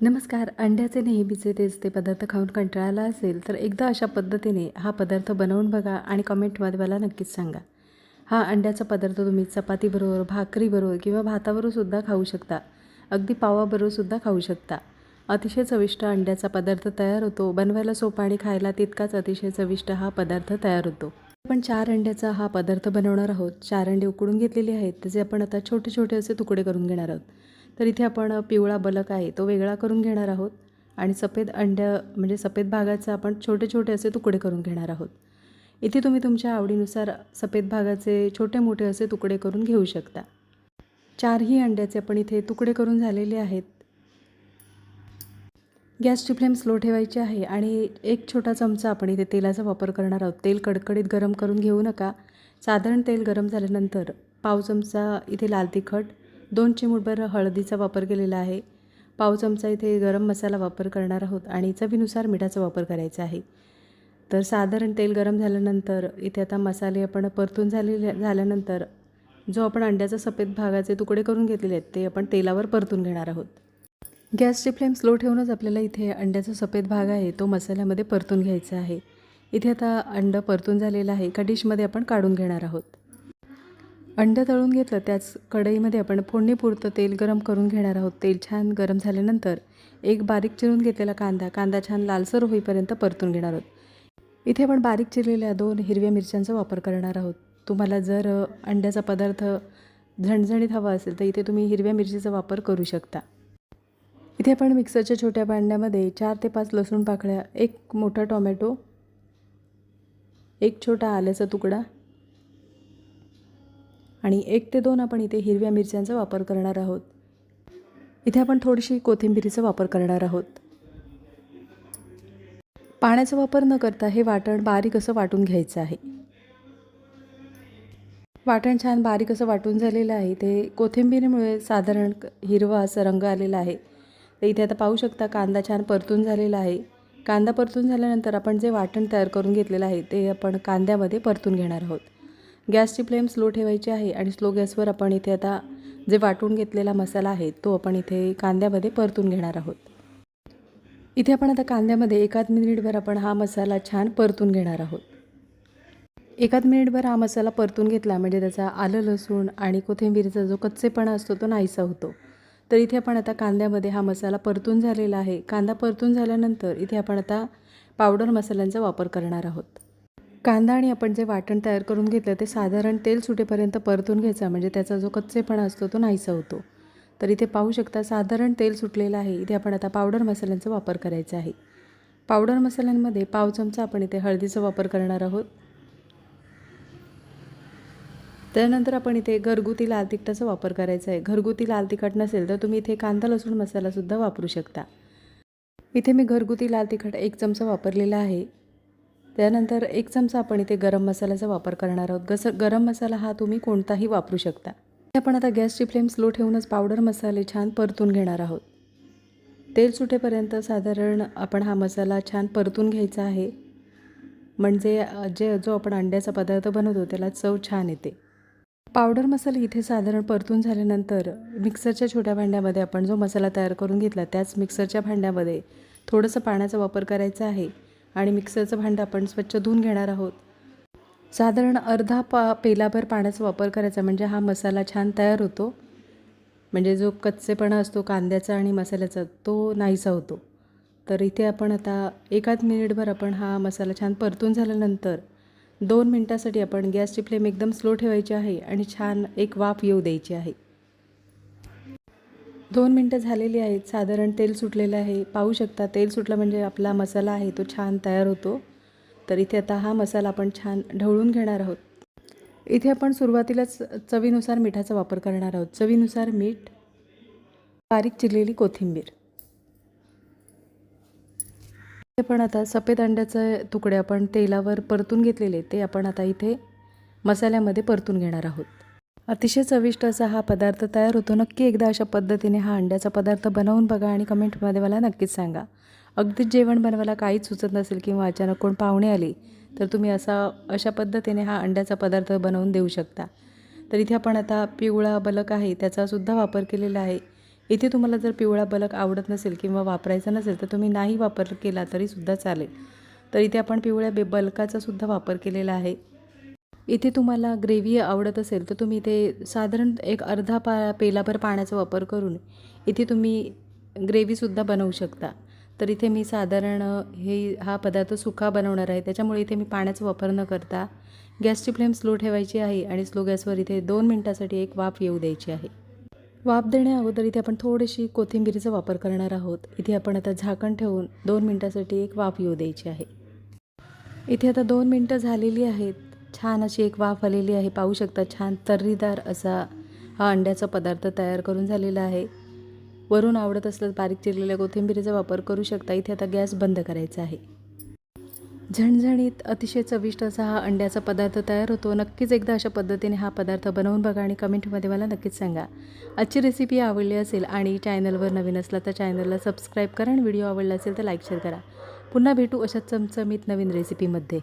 नमस्कार. अंड्याचे नेहमीचे तेच ते पदार्थ खाऊन कंटाळाला असेल तर एकदा अशा पद्धतीने हा पदार्थ बनवून बघा आणि कमेंटमध्ये मला नक्कीच सांगा. हा अंड्याचा पदार्थ तुम्ही चपातीबरोबर भाकरीबरोबर किंवा भाताबरोबर सुद्धा खाऊ शकता. अगदी पावाबरोबरसुद्धा खाऊ शकता. अतिशय चविष्ट अंड्याचा पदार्थ तयार होतो. बनवायला सोपा आणि खायला तितकाच अतिशय चविष्ट हा पदार्थ तयार होतो. आपण चार अंड्याचा हा पदार्थ बनवणार आहोत. चार अंडे उकडून घेतलेले आहेत. त्याचे आपण आता छोटे छोटे असे तुकडे करून घेणार आहोत. तर इथे आपण पिवळा बलक आहे तो वेगळा करून घेणार आहोत. आणि सफेद अंड्या म्हणजे सफेद भागाचा आपण छोटे छोटे असे तुकडे करून घेणार आहोत. इथे तुम्ही तुमच्या आवडीनुसार सफेद भागाचे छोटे मोठे असे तुकडे करून घेऊ शकता. चारही अंड्याचे आपण इथे तुकडे करून झालेले आहेत. गॅसची फ्लेम स्लो ठेवायची आहे आणि एक छोटा चमचा आपण इथे तेलाचा वापर करणार आहोत. तेल कडकडीत गरम करून घेऊ नका. साधारण तेल गरम झाल्यानंतर पाव चमचा इथे लाल तिखट दोन चिमूटभर हळदीचा वापर केलेला आहे. पाव चमचा इथे गरम मसाला वापर करणार आहोत आणि चवीनुसार मिठाचा वापर करायचा आहे. तर साधारण तेल गरम झाल्यानंतर इथे आता मसाले आपण परतून झालेले झाल्यानंतर जो आपण अंड्याचा सफेद भागाचे तुकडे करून घेतलेले आहेत ते आपण तेलावर परतून घेणार आहोत. गॅसची फ्लेम स्लो ठेवूनच आपल्याला इथे अंड्याचा सफेद भाग आहे तो मसाल्यामध्ये परतून घ्यायचा आहे. इथे आता अंडं परतून झालेलं आहे. एका डिशमध्ये आपण काढून घेणार आहोत. अंडं तळून घेतलं त्याच कढईमध्ये आपण फोडणीपुरतं तेल गरम करून घेणार आहोत. तेल छान गरम झाल्यानंतर एक बारीक चिरून घेतलेला कांदा कांदा छान लालसर होईपर्यंत परतून घेणार आहोत. इथे आपण बारीक चिरलेल्या दोन हिरव्या मिरच्यांचा वापर करणार आहोत. तुम्हाला जर अंड्याचा पदार्थ झणझणीत हवा असेल तर इथे तुम्ही हिरव्या मिरचीचा वापर करू शकता. इथे आपण मिक्सरच्या छोट्या भांड्यामध्ये चार ते पाच लसूण पाकळ्या एक मोठा टोमॅटो एक छोटा आल्याचा तुकडा आणि एक ते दोन आपण इथे हिरव्या मिरच्यांचा वापर करणार आहोत. इथे आपण थोडीशी कोथिंबिरीचा वापर करणार आहोत. पाण्याचा वापर न करता हे वाटण बारीक असं वाटून घ्यायचं आहे. वाटण छान बारीक असं वाटून झालेलं आहे. ते कोथिंबिरीमुळे साधारण हिरवा असा रंग आलेला आहे. तर इथे आता पाहू शकता कांदा छान परतून झालेला आहे. कांदा परतून झाल्यानंतर आपण जे वाटण तयार करून घेतलेलं आहे ते आपण कांद्यामध्ये परतून घेणार आहोत. गॅसची फ्लेम स्लो ठेवायची आहे आणि स्लो गॅसवर आपण इथे आता जे वाटून घेतलेला मसाला आहे तो आपण इथे कांद्यामध्ये परतून घेणार आहोत. इथे आपण आता कांद्यामध्ये एकाच मिनिटभर आपण हा मसाला छान परतून घेणार आहोत. एकाच मिनिटभर हा मसाला परतून घेतला म्हणजे त्याचा आलं लसूण आणि कोथिंबीरचा जो कच्चेपणा असतो तो नाहीसा होतो. तर इथे आपण आता कांद्यामध्ये हा मसाला परतून झालेला आहे. कांदा परतून झाल्यानंतर इथे आपण आता पावडर मसाल्यांचा वापर करणार आहोत. कांदा आणि आपण जे वाटण तयार करून घेतलं ते साधारण तेल सुटेपर्यंत परतून घ्यायचा. म्हणजे त्याचा जो कच्चेपणा असतो तो नाहीसा होतो. तर इथे पाहू शकता साधारण तेल सुटलेलं आहे. इथे आपण आता पावडर मसाल्यांचा वापर करायचा आहे. पावडर मसाल्यांमध्ये पाव चमचा आपण इथे हळदीचा वापर करणार आहोत. त्यानंतर आपण इथे घरगुती लाल तिखटाचा वापर करायचा आहे. घरगुती लाल तिखट नसेल तर तुम्ही इथे कांदा लसूण मसालासुद्धा वापरू शकता. इथे मी घरगुती लाल तिखट एक चमचा वापरलेला आहे. त्यानंतर एक चमचा आपण इथे गरम मसाल्याचा वापर करणार आहोत. गस गरम मसाला हा तुम्ही कोणताही वापरू शकता. आपण आता गॅसची फ्लेम स्लो ठेवूनच पावडर मसाले छान परतून घेणार आहोत. तेल सुटेपर्यंत साधारण आपण हा मसाला छान परतून घ्यायचा आहे. म्हणजे जे जो आपण अंड्याचा पदार्थ बनवतो त्याला चव छान येते. पावडर मसाला इथे साधारण परतून झाल्यानंतर मिक्सरच्या छोट्या भांड्यामध्ये आपण जो मसाला तयार करून घेतला त्याच मिक्सरच्या भांड्यामध्ये थोडंसं पाण्याचा वापर करायचा आहे. आणि मिक्सरचं भांडं आपण स्वच्छ धुवून घेणार आहोत. साधारण अर्धा पा पेलाभर पाण्याचा वापर करायचा. म्हणजे हा मसाला छान तयार होतो. म्हणजे जो कच्चेपणा असतो कांद्याचा आणि मसाल्याचा तो नाहीसा होतो. तर इथे आपण आता एकाच मिनिटभर आपण हा मसाला छान परतून झाल्यानंतर दोन मिनटासाठी आपण गॅसची फ्लेम एकदम स्लो ठेवायची आहे आणि छान एक वाफ येऊ द्यायची आहे. दोन मिनटं झालेली आहेत. साधारण तेल सुटलेलं आहे. पाहू शकता तेल सुटलं म्हणजे आपला मसाला आहे तो छान तयार होतो. तर इथे आता हा मसाला आपण छान ढवळून घेणार आहोत. इथे आपण सुरुवातीलाच चवीनुसार मिठाचा वापर करणार आहोत. चवीनुसार मीठ बारीक चिरलेली कोथिंबीर. हे पण आता सफेद अंड्याचे तुकडे आपण तेलावर परतून घेतलेले ते आपण आता इथे मसाल्यामध्ये परतून घेणार आहोत. अतिशय चविष्ट असा हा पदार्थ तयार होतो. नक्की एकदा अशा पद्धतीने हा अंड्याचा पदार्थ बनवून बघा आणि कमेंटमध्ये मला नक्कीच सांगा. अगदीच जेवण बनवायला काहीच सुचत नसेल किंवा अचानक कोण पाहुणे आले तर तुम्ही असा अशा पद्धतीने हा अंड्याचा पदार्थ बनवून देऊ शकता. तर इथे आपण आता पिवळा बलक आहे त्याचासुद्धा वापर केलेला आहे. इथे तुम्हाला जर पिवळा बलक आवडत नसेल किंवा वापरायचा नसेल तर तुम्ही नाही वापर केला तरीसुद्धा चालेल. तर इथे आपण पिवळ्या बे बलकाचासुद्धा वापर केलेला आहे. इथे तुम्हाला ग्रेव्ही आवडत असेल तर तुम्ही इथे साधारण एक अर्धा पा पेलाभर पाण्याचा वापर करून इथे तुम्ही ग्रेव्हीसुद्धा बनवू शकता. तर इथे मी साधारण हे हा पदार्थ सुका बनवणार आहे. त्याच्यामुळे इथे मी पाण्याचा वापर न करता गॅसची फ्लेम स्लो ठेवायची आहे आणि स्लो गॅसवर इथे दोन मिनटासाठी एक वाफ येऊ द्यायची आहे. वाफ देण्याअगोदर इथे आपण थोडीशी कोथिंबीरीचा वापर करणार आहोत. इथे आपण आता झाकण ठेवून दोन मिनटासाठी एक वाफ येऊ द्यायची आहे. इथे आता दोन मिनटं झालेली आहेत. छान अशी एक वाफ आलेली आहे. पाहू शकता छान तर्रीदार असा हा अंड्याचा पदार्थ तयार करून झालेला आहे. वरून आवडत असलं बारीक चिरलेल्या कोथिंबीरीचा वापर करू शकता. इथे आता गॅस बंद करायचा आहे. झणझणीत अतिशय चविष्ट असा हा अंड्याचा पदार्थ तयार होतो. नक्कीच एकदा अशा पद्धतीने हा पदार्थ बनवून बघा आणि कमेंटमध्ये मला नक्कीच सांगा. आजची रेसिपी आवडली असेल आणि चॅनलवर नवीन असला तर चॅनलला सबस्क्राईब करा आणि व्हिडिओ आवडला असेल तर लाईक शेअर करा. पुन्हा भेटू अशा चमचमीत नवीन रेसिपीमध्ये